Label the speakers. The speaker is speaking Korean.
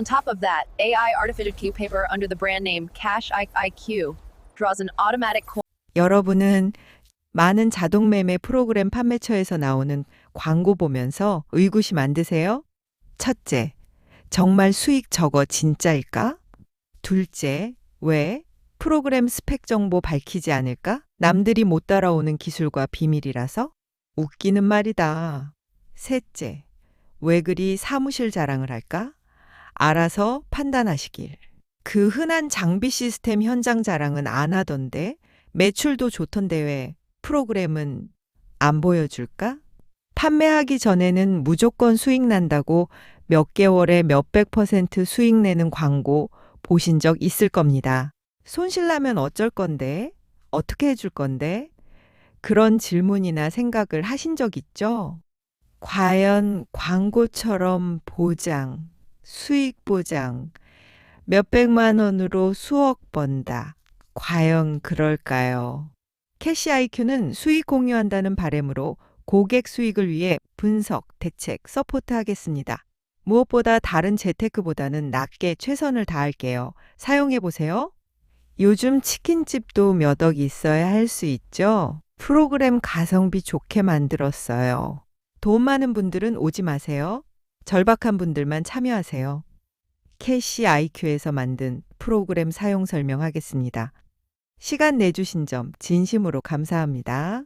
Speaker 1: On top of that, AI artificial Q paper under the brand name Cash IQ draws an automatic coin
Speaker 2: 여러분은 많은 자동 매매 프로그램 판매처에서 나오는 광고 보면서 의구심 안 드세요? 첫째, 정말 수익 저거 진짜일까? 둘째, 왜? 프로그램 스펙 정보 밝히지 않을까? 남들이 못 따라오는 기술과 비밀이라서? 웃기는 말이다. 셋째, 왜 그리 사무실 자랑을 할까? 알아서 판단하시길. 그 흔한 장비 시스템 현장 자랑은 안 하던데 매출도 좋던데 왜 프로그램은 안 보여줄까? 판매하기 전에는 무조건 수익 난다고 몇 개월에 몇백 퍼센트 수익 내는 광고 보신 적 있을 겁니다. 손실 나면 어쩔 건데? 어떻게 해줄 건데? 그런 질문이나 생각을 하신 적 있죠? 과연 광고처럼 보장, 수익 보장, 몇백만 원으로 수억 번다. 과연 그럴까요? 캐시 IQ는 수익 공유한다는 바램으로 고객 수익을 위해 분석, 대책, 서포트 하겠습니다. 무엇보다 다른 재테크보다는 낮게 최선을 다할게요. 사용해 보세요. 요즘 치킨집도 몇 억 있어야 할 수 있죠? 프로그램 가성비 좋게 만들었어요. 돈 많은 분들은 오지 마세요. 절박한 분들만 참여하세요. 캐시 IQ에서 만든 프로그램 사용 설명하겠습니다. 시간 내주신 점 진심으로 감사합니다.